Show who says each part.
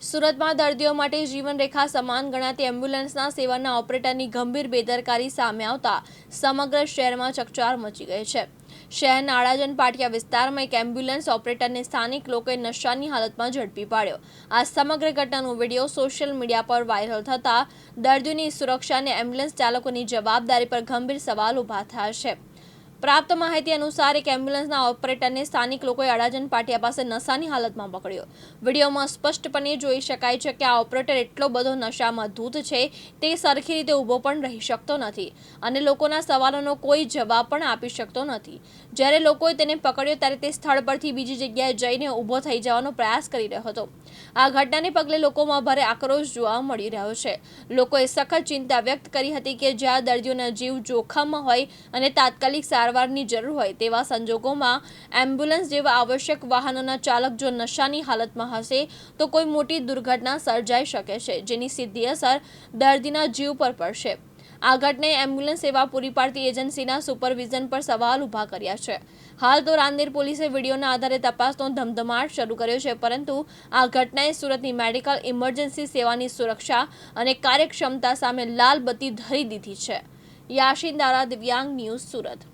Speaker 1: સુરતમાં દર્દીઓ માટે જીવનરેખા સમાન ગણાતી એમ્બ્યુલન્સના સેવાના ઓપરેટરની ગંભીર બેદરકારી સામે આવતા સમગ્ર શહેરમાં ચકચાર મચી ગઈ છે. શહેરના આડાજન પાટિયા વિસ્તારમાં એક એમ્બ્યુલન્સ ઓપરેટરને સ્થાનિક લોકોએ નશાની હાલતમાં ઝડપી પાડ્યો. આ સમગ્ર ઘટનાનો વીડિયો સોશિયલ મીડિયા પર વાયરલ થતાં દર્દીઓની સુરક્ષા અને એમ્બ્યુલન્સ ચાલકોની જવાબદારી પર ગંભીર સવાલ ઊભા થયા છે. પ્રાપ્ત માહિતી અનુસાર એક એમ્બ્યુલન્સના ઓપરેટરને સ્થાનિક લોકોએ અડાજન પાટિયા પાસે નશાની હાલતમાં પકડ્યો. વિડીયોમાં સ્પષ્ટપણે જોઈ શકાય છે કે આ ઓપરેટર એટલો બધો નશામાં ધૂત છે, તે સરખી રીતે ઊભો પણ રહી શકતો નથી અને લોકોના સવાલોનો કોઈ જવાબ પણ આપી શકતો નથી. જ્યારે લોકોએ તેને પકડ્યો ત્યારે તે સ્થળ પરથી બીજી જગ્યાએ જઈને ઊભો થઈ જવાનો પ્રયાસ કરી રહ્યો હતો. આ ઘટનાને પગલે લોકોમાં ભારે આક્રોશ જોવા મળી રહ્યો છે. લોકોએ સખત ચિંતા વ્યક્ત કરી હતી કે જ્યાં દર્દીઓના જીવ જોખમમાં હોય અને તાત્કાલિક સારવારની જરૂર હોય તેવા સંજોગોમાં એમ્બ્યુલન્સ જેવા આવશ્યક વાહનોના ચાલક જો નશાની હાલતમાં હશે, તો કોઈ મોટી દુર્ઘટના સર્જાઈ શકે છે, જેની સીધી અસર દર્દીના જીવ પર પડશે. આ ઘટનાએ એમ્બ્યુલન્સ સેવા પૂરી પાડતી એજન્સીના સુપરવિઝન પર સવાલ ઊભા કર્યા છે. હાલ તો રાંદેર પોલીસે વિડીયોના આધારે તપાસનો ધમધમાટ શરૂ કર્યો છે, પરંતુ આ ઘટનાએ સુરતની મેડિકલ ઇમરજન્સી સેવાની સુરક્ષા અને કાર્યક્ષમતા સામે લાલ બત્તી ધરી દીધી છે. યાશીન દારા દિવ્યાંગ ન્યૂઝ સુરત.